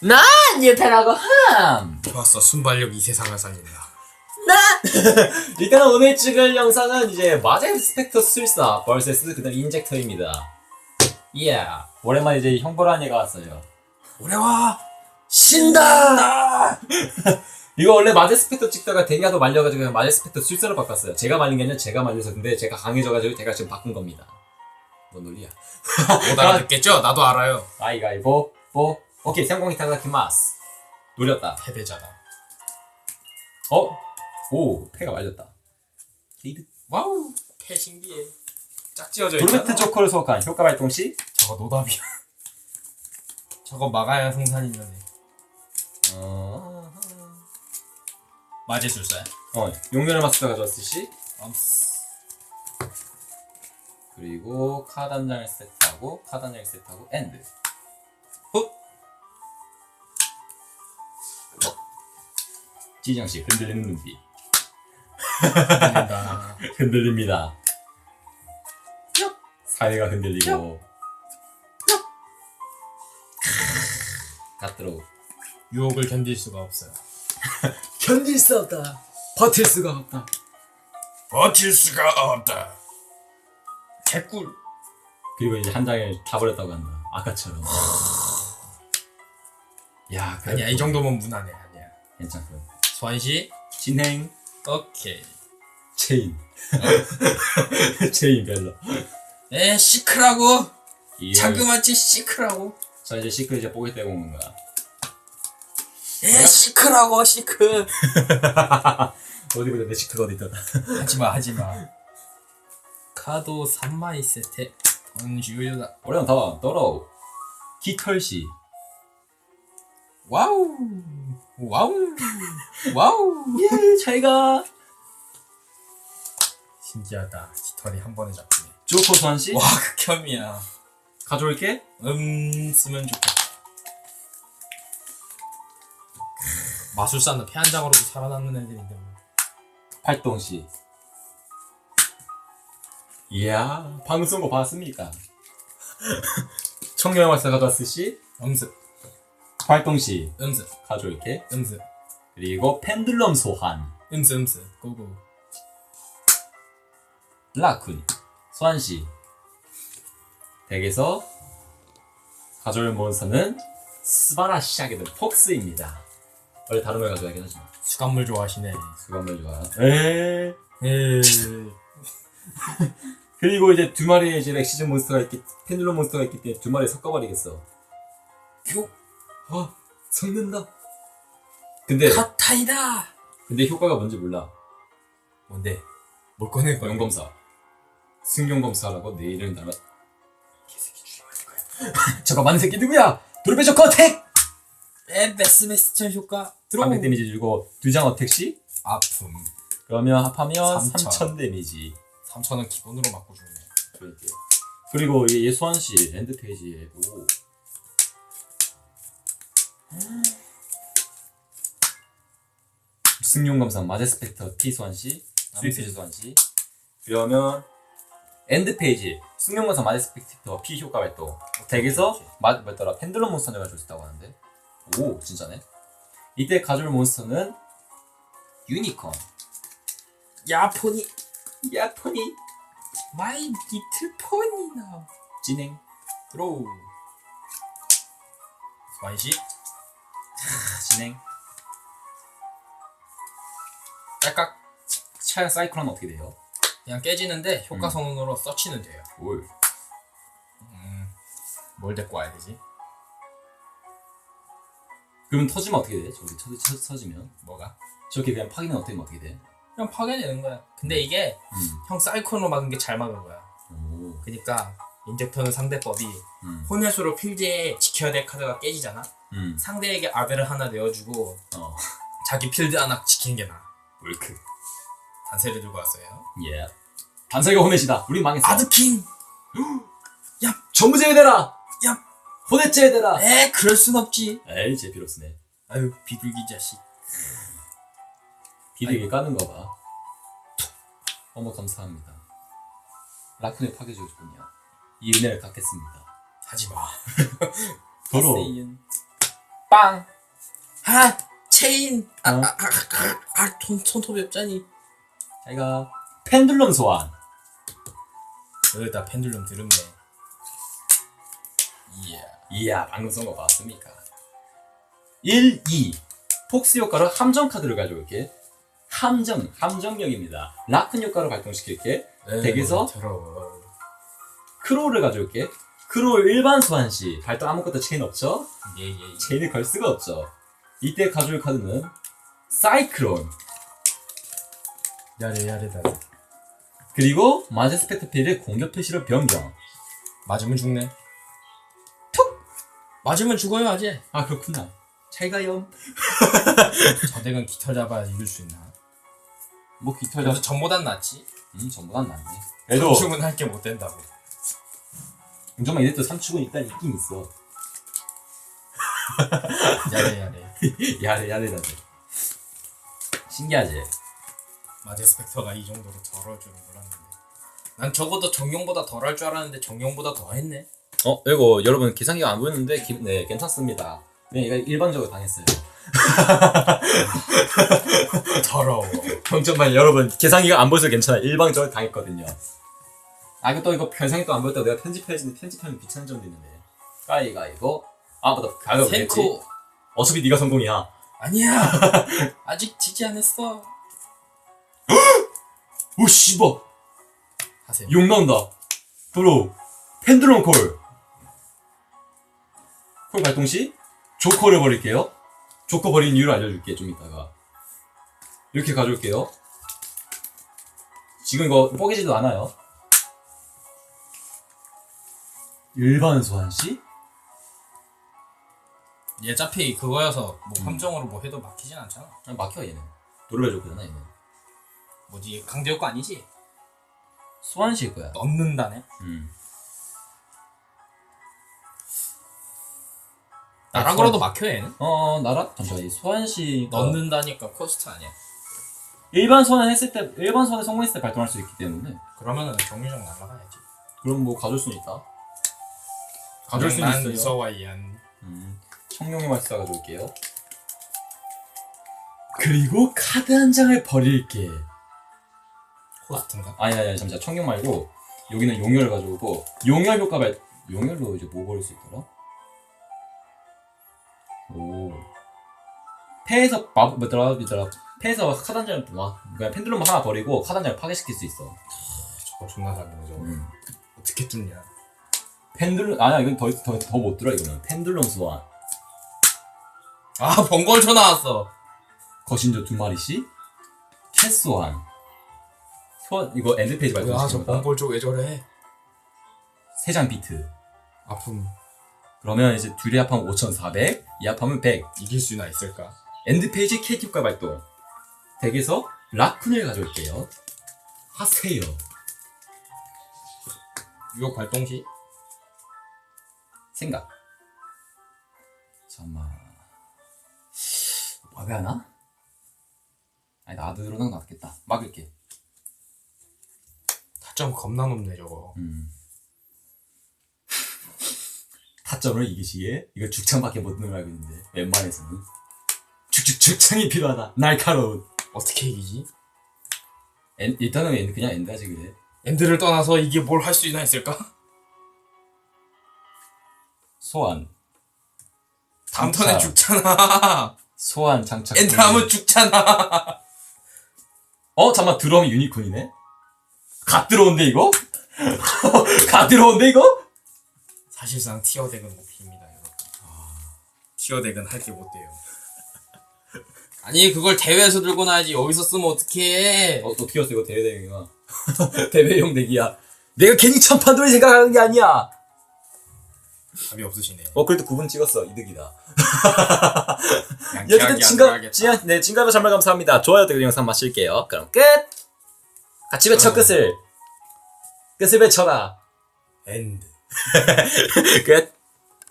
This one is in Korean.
난 유태라고 함! 좋았어 순발력 이 세상을 살린다 일단 오늘 찍을 영상은 이제 마제 스펙터 술사 vs 그다음 인젝터입니다. 예. 오랜만에 이제 형보라니가 왔어요. 오래와 신다! 이거 원래 마제 스펙터 찍다가 댕가도 말려가지고 그냥 마제 스펙터 술사로 바꿨어요. 제가 말린 게 아니라 제가 말려서 근데 제가 강해져가지고 제가 지금 바꾼 겁니다. 뭔 논리야? 못 알아듣겠죠? 나도 알아요 아이가이보, 보, 오케이, 성공이 타다키마스. 노렸다. 패배자다. 어? 오, 패가 말렸다. 게이드. 와우. 패 신기해. 짝지어져 있잖아 도르베트 조커를 소환한 효과 발동 시 저거 노답이야. 저거 막아야 생산이면해. 어, 마제술사야? 어 용면을 마스터 가져왔을 시. 암스. 그리고 카드 한 장을 세트하고 카드 한 장을 세트하고 엔드. 훗 지정 씨 흔들리는 눈빛. 흔들립니다. 사회가 흔들리고. 갓들어. 유혹을 견딜 수가 없어요. 견딜 수 없다. 버틸 수가 없다. 버틸 수가 없다. 개꿀. 그리고 이제 한 장을 다 버렸다고 한다. 아까처럼. 야 아니야 이 정도면 무난해 아니야. 괜찮군 소환시 진행. 오케이. 체인. 체인 벨러 에 시크라고? 이 자그마치 시크라고? 자 이제 시크 이제 뽀개 떼고 오는 거야. 에 시크라고 시크. 어디 보자 내 시크가 어디 있더라. 하지마 하지마. 카도 3마이 세트 번주요다. 오래는 더 떨어 기털시. 와우 와우. 와우. 예 잘가. 신기하다. 깃털이 한 번에 잡히네. 조코 소환시 와 극혐이야. 가져올게? 음 쓰면 좋겠다. 마술사는 폐 한 장으로도 살아남는 애들인데 뭐. 활동시 이야 방송 거 봤습니까? 청룡 마스터 가져왔을 시? 음습 활동 시. 음습. 가져올게. 음습. 그리고 펜들럼 소환. 음습 음습. 고고. 라쿤. 소환 시. 덱에서 가져올 몬스터는 스바라시하게도 폭스입니다. 원래 다른 걸 가져가긴 하지만. 수감물 좋아하시네. 수감물 좋아. 에. 에. 그리고 이제 두 마리의 이제 렉시즌 몬스터가 있기 펜들럼 몬스터가 있기 때문에 두 마리 섞어버리겠어. 교 아 섞는다. 근데 카타이다. 근데 효과가 뭔지 몰라. 뭔데? 뭘 꺼낼 거야? 용검사. 승용검사라고 내 이름 달아. 개새끼 죽여버릴 거야. 저거 많은 새끼 누구야? 돌배 조커 어택! 에 베스메스천 효과 들어 300 데미지 주고 두 장 어택 시? 아픔. 그러면 합하면 3000. 3000 데미지. 3천원 기본으로 맞고 죽네. 그렇게. 그리고 얘, 얘 소환시 엔드 페이지에 오 승용 검사 마제스펙터 T 소환시 스위스 소환시. 그러면 엔드 페이지 승용 검사 마제스펙터 P 효과 발동. 덱에서 마, 뭐였더라? 펜들럼 몬스터를 가져올 수 있다고 하는데. 오 진짜네. 이때 가져올 몬스터는 유니콘. 야포니. 야포니. 마이 리틀 포니나. 진행. 들어 완시 진행 딸깍 차 사이클은 어떻게 돼요? 그냥 깨지는데 효과 음. 선언으로 서치는 돼요 올 음, 뭘 데리고 와야 되지? 그러면 터지면 어떻게 돼? 저기 터, 터, 터지면 뭐가? 저렇게 그냥 파기면 어떻게 어떻게 돼? 그냥 파괴되는 거야 근데 이게 음. 형 사이콘으로 막은 게 잘 막은 거야 오. 그니까 인젝터는 상대법이 음. 혼혈수로 필드에 지켜야 될 카드가 깨지잖아 음. 상대에게 아벨을 하나 내어주고 어. 자기 필드 하나 지키는 게 나아 월크. 단세를 들고 왔어요 예. 단서가 호넷이다. 우리 망했어. 아드킹! 전부 제외되라. 야! 호넷 제외되라. 에 그럴 순 없지 에이 제 비로스네. 아유 비둘기 자식 비리게 까는 거 봐. 어머 감사합니다. 라쿤에 파괴주고 싶군요. 이 은혜를 갚겠습니다. 하지마. 세이은. 빵. 아 체인 어? 아아 아 손 손톱이 없자니 자기가 펜들럼 소환. 여기다 펜듈럼 드럽네 이야 이야, 방금 쓴거 봤습니까? 1, 2. 폭스 효과로 함정 카드를 가져올게. 함정, 함정력입니다. 라큰 효과를 발동시킬게. 덱에서? 크로우를 가져올게. 크로우 일반 소환 시 발동 아무것도 체인 없죠? 예예 체인을 걸 수가 없죠. 이때 가져올 카드는 사이클론. 야래 야래다 그리고 마제 스펙트필의 공격 표시로 변경. 맞으면 죽네 톡 맞으면 죽어요 아재 아 그렇구나. 잘 가요. 저 덱은 깃털 잡아 이길 수 있나 뭐 깃털 그래서 잡. 전보단 낫지 음다 낫네. 그래도 주문할 게 못 된다고 정말 이래도 삼축은 일단 있긴 있어. 야래 야래 야래 야래 나네. 신기하지. 마제 스펙터가 이 정도로 덜할 줄은 몰랐는데 난 적어도 정용보다 덜할 줄 알았는데 정용보다 더 했네 어 이거 여러분 계산기가 안 보였는데 기- 네 괜찮습니다. 네 이거 일반적으로 당했어요. 더러워 평점만 여러분 계산기가 안 보여서 괜찮아. 일방적으로 당했거든요. 아 이거 또 이거 계산기 또안 보였다고 내가 편집해야지 편집하면 귀찮은 점도 있는데. 까이가 이거 아 맞다 했지? 생코 어차피 네가 성공이야. 아니야 아직 지지 않았어 오 씨발 하세요 욕 나온다. 도로 펜드럼 콜. 콜 발동 시 조커를 버릴게요. 조커 버린 이유를 알려줄게 좀 이따가. 이렇게 가져올게요. 지금 이거 뽀개지도 않아요. 일반 소환 시? 얘 어차피 그거여서 뭐 함정으로 뭐 해도 막히진 않잖아 아, 막혀 얘는. 노르벨 조커잖아 얘는. 뭐지 강제 효과 아니지? 소환 시일 거야. 넣는다네 음. 나랑 걸어도 막혀 얘는 어 나라 잠시만 이 소환 시 넣는다니까 코스트 아니야 일반 소환 했을 때 일반 소환에 성공했을 때 발동할 수 있기 때문에 그러면은 정류장 날라가야지 그럼 뭐 가져올 수는 있다. 가져올 수는 난 있어요. 무서워 이안 음, 청룡의 말씀 가져올게요. 그리고 카드 한 장을 버릴게. 코스트인가? 아니 아니 아니 잠시만 청룡 말고 여기는 용혈을 가져오고 용혈 효과 발 용혈로 이제 뭐 버릴 수 있더라? 오 패에서 마 뭐더라 뭐더라 패에서 카드 한 장을 와 그냥 펜들럼 하나 버리고 카드 한 장을 파괴시킬 수 있어. 저거 존나 사기네 저거 음. 어떻게 뚫냐 펜들럼 아니야 이건 더 더 더 못 들어 이거는. 펜들럼 소환 아 번거쳐 나왔어. 거신조 두 마리씩 캐스완. 소환 이거 엔드 페이지 아, 저 발표했습니다. 번골 왜 저래? 세장 비트. 아픔. 그러면 이제 둘이 합하면 5400 이 합하면 100 이길 수나 있을까? 엔드 페이지 캐티효과 발동. 덱에서 라쿤을 가져올게요. 하세요. 유혹 발동 시 생각. 잠깐만. 막아야 하나? 아니 나도 들어는 낫겠다. 막을게. 타점 겁나 높네 저거. 음. 타점을 이기시기에 이거 죽창밖에 못 넣으라고 했는데 웬만해서는. 죽죽 죽창이 필요하다. 날카로운. 어떻게 이기지? 엔, 일단은 엔, 그냥 엔다지 그래 엔드를 떠나서 이게 뭘 할 수나 있을까? 소환. 다음 장착. 턴에 죽잖아. 소환 장착 엔드 하면 죽잖아. 어 잠만 드럼이 유니콘이네? 갓 들어온데 이거? 갓 들어온데 이거? 사실상 티어 덱은 못 핍니다 여러분. 티어 덱은 할 게 못 돼요. 아니 그걸 대회에서 들고 나야지. 여기서 쓰면 어떡해. 어, 어떻게 했어 이거 대회 대회가? 대회용 덱이야. 내가 괜히 천판 돌이 생각하는 게 아니야 답이 없으시네 어 그래도 9분 찍었어 이득이다 안 진가 네 진가로 정말 감사합니다. 좋아요 댓글 영상 마실게요. 그럼 끝. 같이 외쳐 어. 끝을 끝을 외쳐라. 엔드 끝.